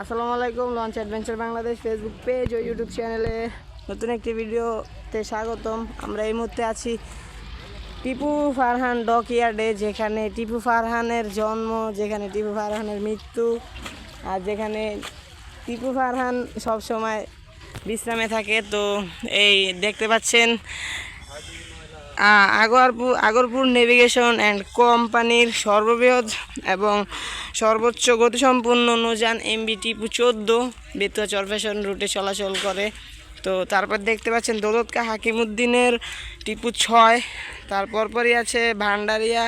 আসসালামু আলাইকুম launch adventure Bangladesh Facebook page ও YouTube চ্যানেলে নতুন একটি ভিডিওতে স্বাগতম। আমরা এই মুহূর্তে আছি টিপু ফারহান ডক ইয়ার্ডে, যেখানে টিপু ফারহানের জন্ম, যেখানে টিপু ফারহানের মৃত্যু, আর যেখানে টিপু ফারহান সব সময় বিশ্রামে থাকে। তো এই দেখতে পাচ্ছেন আগরপুর আগরপুর নেভিগেশন অ্যান্ড কোম্পানির সর্ববৃহৎ এবং সর্বোচ্চ গতিসম্পন্ন নৌযান এমবি টিপু চোদ্দ, বেতুয়া চরফেশন রুটে চলাচল করে। তো তারপর দেখতে পাচ্ছেন দৌলতকা হাকিমুদ্দিনের টিপু ছয় তারপর পরই আছে ভান্ডারিয়া,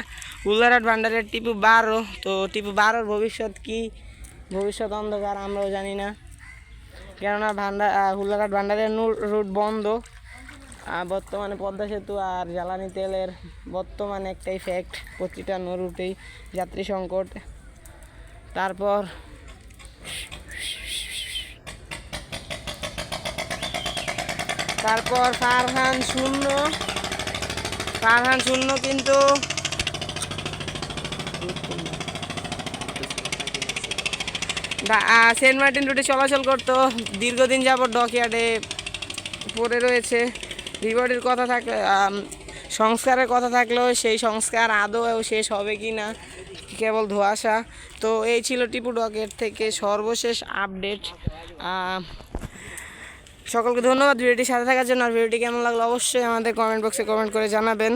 উল্লারহাট ভান্ডারিয়ার টিপু বারো। তো টিপু বারোর ভবিষ্যৎ কি? ভবিষ্যৎ অন্ধকার আমরাও জানি না। কেননা ভান্ডার হুল্লারহাট ভান্ডারের রুট বন্ধ। বর্তমানে পদ্মা সেতু আর জ্বালানি তেলের বর্তমানে একটাই ফ্যাক্ট প্রতিটা নরুটেই যাত্রী সংকট। তারপর তারপর ফারহান শূন্য। ফারহান শূন্য কিন্তু সেন্ট মার্টিন রুটে চলাচল করতো। দীর্ঘদিন যাবত ডকইয়ার্ডে পড়ে রয়েছে। রিবডির কথা থাকলে সংস্কারের কথা থাকলেও সেই সংস্কার আদৌ শেষ হবে কি না, কেবল ধোয়াশা। তো এই ছিল টিপু ডকের থেকে সর্বশেষ আপডেট। সকলকে ধন্যবাদ ভিডিওটির সাথে থাকার জন্য। আর ভিডিওটি কেমন লাগল অবশ্যই আমাদের কমেন্ট বক্সে কমেন্ট করে জানাবেন।